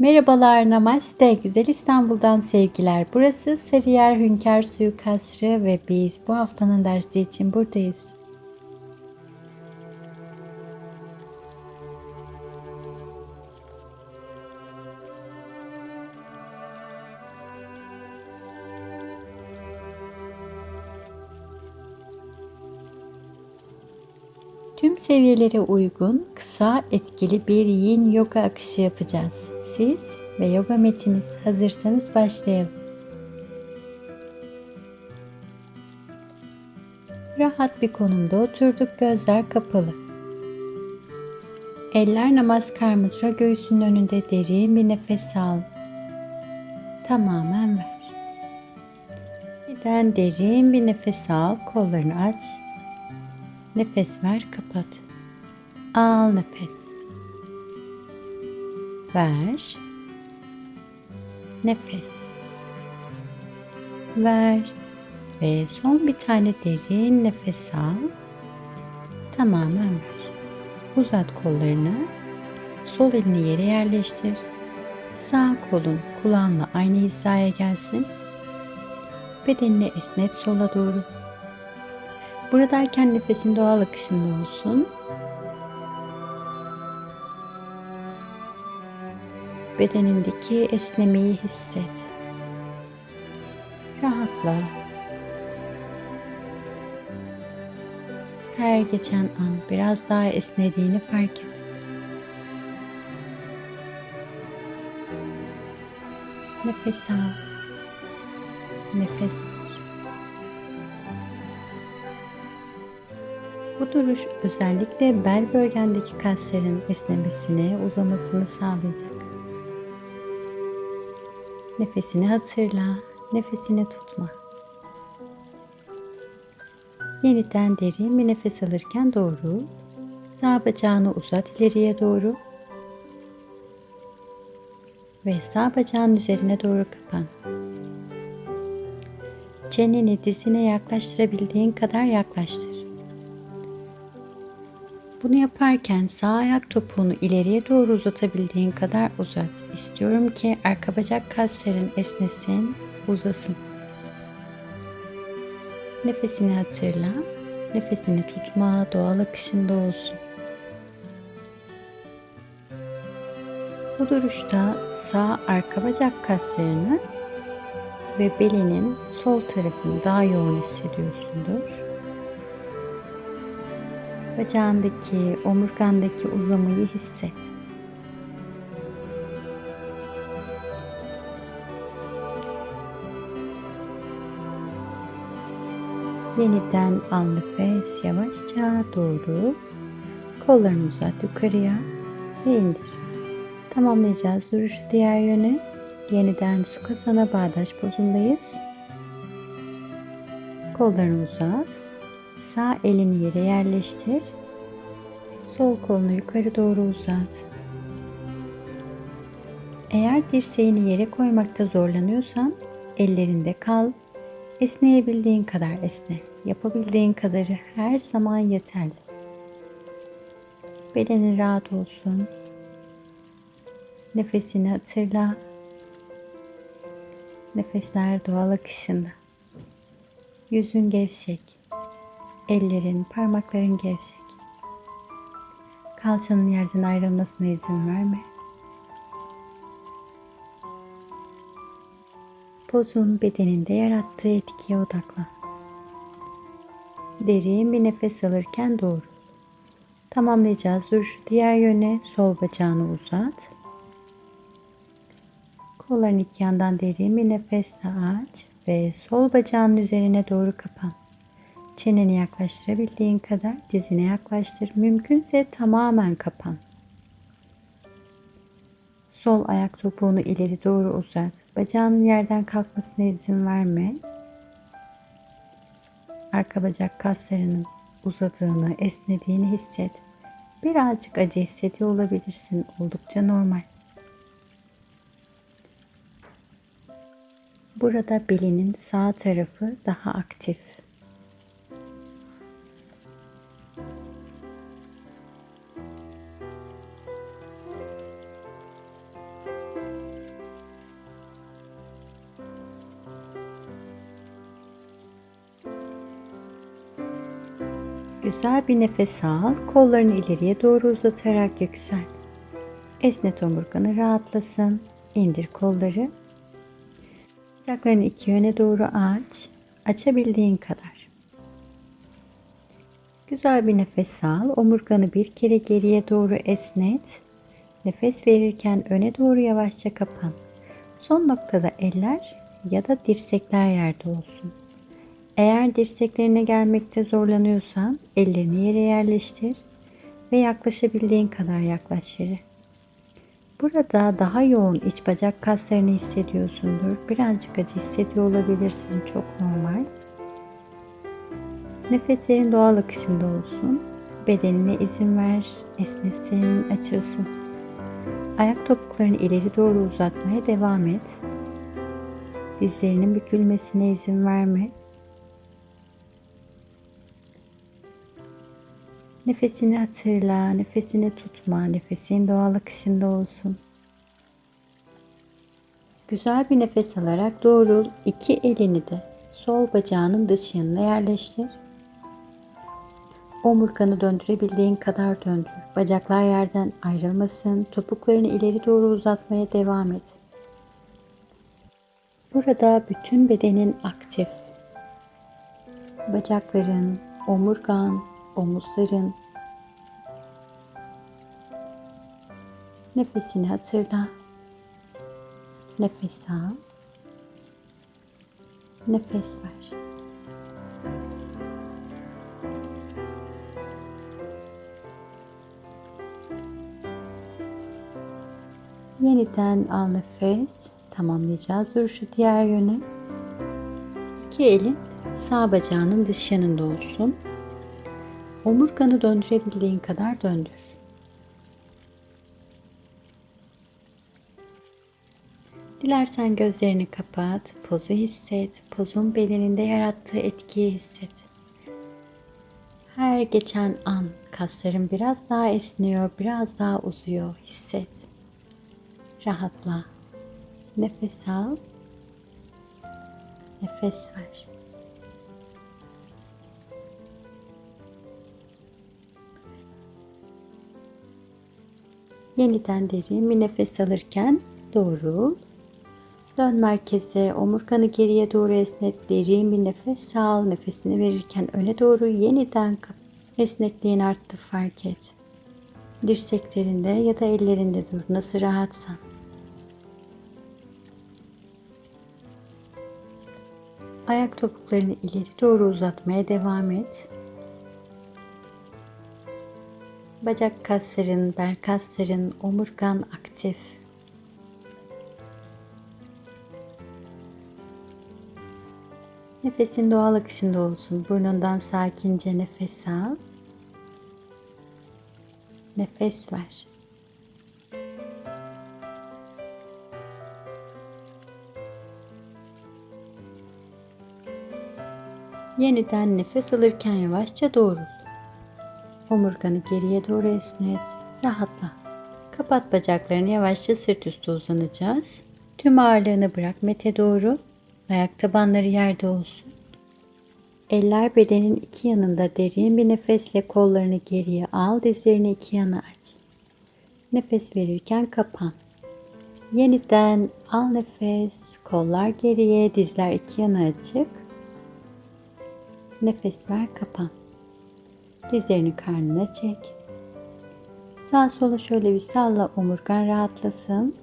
Merhabalar Namaste. Güzel İstanbul'dan sevgiler. Burası Sarıyer Hünkar Suyu Kasrı ve biz bu haftanın dersi için buradayız. Tüm seviyelere uygun, kısa, etkili bir yin yoga akışı yapacağız. Siz ve yoga metiniz hazırsanız başlayalım. Rahat bir konumda oturduk, gözler kapalı. Eller namaskar mudra göğsünün önünde derin bir nefes al. Tamamen ver. Birden derin bir nefes al, kollarını aç. Nefes ver, kapat. Al nefes. Ver. Nefes. Ver. Ve son bir tane derin nefes al. Tamamen ver. Uzat kollarını. Sol elini yere yerleştir. Sağ kolun kulağınla aynı hizaya gelsin. Bedenini esnet sola doğru. Buradayken nefesin doğal akışında olsun. Bedenindeki esnemeyi hisset. Rahatla. Her geçen an biraz daha esnediğini fark et. Nefes al. Nefes ver. Bu duruş özellikle bel bölgendeki kasların esnemesine, uzamasını sağlayacak. Nefesini hatırla, nefesini tutma. Yeniden derin bir nefes alırken doğru, sağ bacağını uzat ileriye doğru ve sağ bacağın üzerine doğru kapan. Çeneni dizine yaklaştırabildiğin kadar yaklaştır. Bunu yaparken sağ ayak topuğunu ileriye doğru uzatabildiğin kadar uzat. İstiyorum ki arka bacak kasların esnesin, uzasın. Nefesini hatırla. Nefesini tutma, doğal akışında olsun. Bu duruşta sağ arka bacak kaslarını ve belinin sol tarafını daha yoğun hissediyorsundur bacağındaki, omurgandaki uzamayı hisset. Yeniden al nefes yavaşça doğru. Kollarını uzat yukarıya ve indir. Tamamlayacağız duruşu diğer yöne. Yeniden Sukhasana bağdaş pozundayız. Kollarını uzat. Sağ elini yere yerleştir. Sol kolunu yukarı doğru uzat. Eğer dirseğini yere koymakta zorlanıyorsan ellerinde kal. Esneyebildiğin kadar esne. Yapabildiğin kadarı her zaman yeterli. Bedenin rahat olsun. Nefesini hatırla. Nefesler doğal akışında. Yüzün gevşek. Ellerin, parmakların gevşek. Kalçanın yerden ayrılmasına izin verme. Pozun bedeninde yarattığı etkiye odaklan. Derin bir nefes alırken doğru. Tamamlayacağız duruşu diğer yöne sol bacağını uzat. Kolların iki yandan derin bir nefesle aç ve sol bacağın üzerine doğru kapan. Çeneni yaklaştırabildiğin kadar dizine yaklaştır. Mümkünse tamamen kapan. Sol ayak topuğunu ileri doğru uzat. Bacağının yerden kalkmasına izin verme. Arka bacak kaslarının uzadığını, esnediğini hisset. Birazcık acı hissediyor olabilirsin. Oldukça normal. Burada belinin sağ tarafı daha aktif. Güzel bir nefes al. Kollarını ileriye doğru uzatarak yüksel. Esnet omurganı rahatlasın. İndir kolları. Bacaklarını iki yöne doğru aç. Açabildiğin kadar. Güzel bir nefes al. Omurganı bir kere geriye doğru esnet. Nefes verirken öne doğru yavaşça kapan. Son noktada eller ya da dirsekler yerde olsun. Eğer dirseklerine gelmekte zorlanıyorsan ellerini yere yerleştir ve yaklaşabildiğin kadar yaklaş yere. Burada daha yoğun iç bacak kaslarını hissediyorsundur. Birazcık acı hissediyor olabilirsin. Çok normal. Nefeslerin doğal akışında olsun. Bedenine izin ver. Esnesin, açılsın. Ayak topuklarını ileri doğru uzatmaya devam et. Dizlerinin bükülmesine izin verme. Nefesini hatırla, nefesini tutma, nefesin doğal akışında olsun. Güzel bir nefes alarak doğrul. İki elini de sol bacağının dış yanına yerleştir. Omurganı döndürebildiğin kadar döndür. Bacaklar yerden ayrılmasın. Topuklarını ileri doğru uzatmaya devam et. Burada bütün bedenin aktif. Bacakların, omurgan, omuzların. Nefesini hatırla. Nefes al. Nefes ver. Yeniden al nefes. Tamamlayacağız duruşu diğer yöne. İki elin sağ bacağının dış yanında olsun. Omurganı döndürebildiğin kadar döndür. Dilersen gözlerini kapat, pozu hisset, pozun bedeninde yarattığı etkiyi hisset. Her geçen an kasların biraz daha esniyor, biraz daha uzuyor, hisset. Rahatla. Nefes al. Nefes ver. Yeniden derin bir nefes alırken doğru. Dön merkeze, omurganı geriye doğru esnet, derin bir nefes al. Nefesini verirken öne doğru yeniden esnekliğin arttı fark et. Dirseklerinde ya da ellerinde dur, nasıl rahatsan. Ayak topuklarını ileri doğru uzatmaya devam et. Bacak kasların, bel kasların, omurgan aktif. Nefesin doğal akışında olsun. Burnundan sakince nefes al. Nefes ver. Yeniden nefes alırken yavaşça doğrul. Omurganı geriye doğru esnet. Rahatla. Kapat bacaklarını yavaşça sırt üstü uzanacağız. Tüm ağırlığını bırak mete doğru. Ayak tabanları yerde olsun. Eller bedenin iki yanında derin bir nefesle kollarını geriye al. Dizlerini iki yana aç. Nefes verirken kapan. Yeniden al nefes. Kollar geriye, dizler iki yana açık. Nefes ver, kapan. Dizlerini karnına çek. Sağ sola şöyle bir salla omurgan rahatlasın.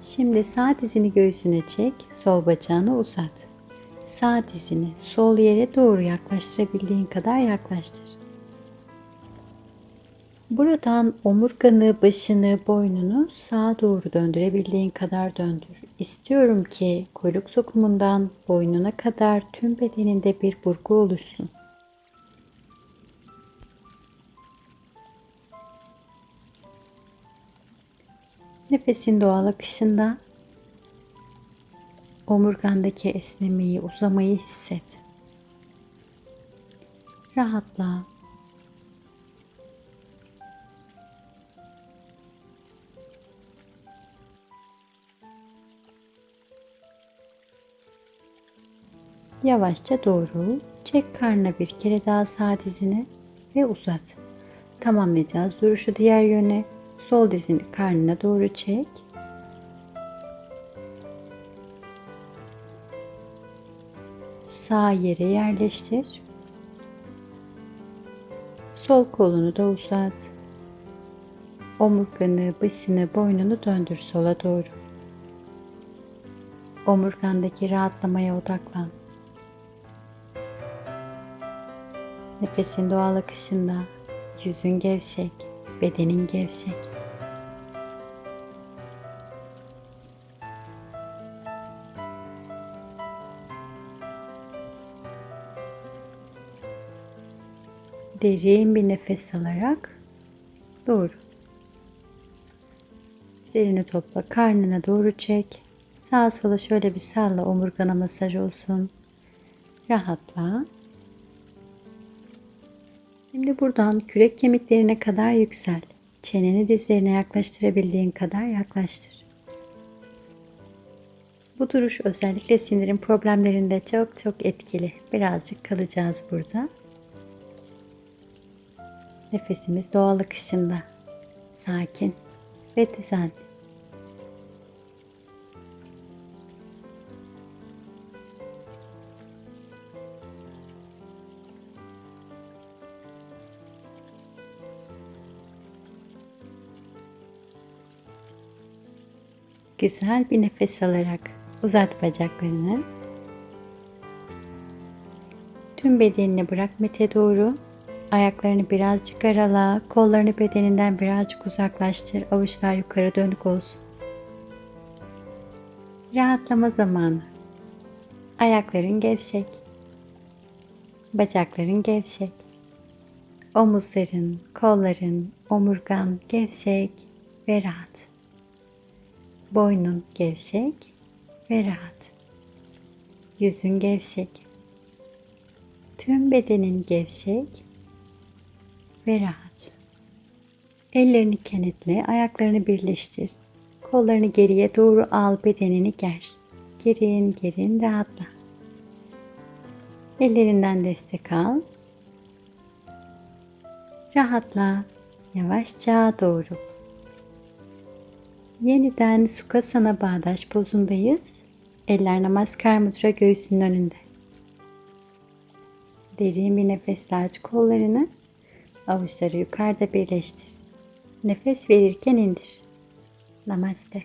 Şimdi sağ dizini göğsüne çek, sol bacağını uzat. Sağ dizini sol yere doğru yaklaştırabildiğin kadar yaklaştır. Buradan omurganı, başını, boynunu sağa doğru döndürebildiğin kadar döndür. İstiyorum ki kuyruk sokumundan boynuna kadar tüm bedeninde bir burgu oluşsun. Nefesin doğal akışında omurgandaki esnemeyi, uzamayı hisset. Rahatla. Yavaşça doğru. Çek karnına bir kere daha sağ dizini ve uzat. Tamamlayacağız duruşu diğer yöne. Sol dizini karnına doğru çek. Sağ yere yerleştir. Sol kolunu da uzat. Omurganı, başını, boynunu döndür sola doğru. Omurgandaki rahatlamaya odaklan. Nefesin doğal akışında yüzün gevşek, bedenin gevşek. Derin bir nefes alarak doğru. Dizlerini topla, karnına doğru çek. Sağa sola şöyle bir salla, omurgana masaj olsun. Rahatla. Şimdi buradan kürek kemiklerine kadar yüksel. Çeneni dizlerine yaklaştırabildiğin kadar yaklaştır. Bu duruş özellikle sindirim problemlerinde çok çok etkili. Birazcık kalacağız burada. Nefesimiz doğal akışında. Sakin ve düzenli. Güzel bir nefes alarak uzat bacaklarını. Tüm bedenini bırak mete doğru. Ayaklarını birazcık arala, kollarını bedeninden birazcık uzaklaştır. Avuçlar yukarı dönük olsun. Rahatlama zamanı. Ayakların gevşek. Bacakların gevşek. Omuzların, kolların, omurgan gevşek ve rahat. Boynun gevşek ve rahat. Yüzün gevşek. Tüm bedenin gevşek ve rahat. Ellerini kenetle, ayaklarını birleştir. Kollarını geriye doğru al, bedenini ger. Gerin, gerin, rahatla. Ellerinden destek al. Rahatla. Yavaşça doğrul. Yeniden Sukhasana bağdaş pozundayız. Eller namaskar mudra göğsünün önünde. Derin bir nefesle aç kollarını. Avuçları yukarıda birleştir. Nefes verirken indir. Namaste.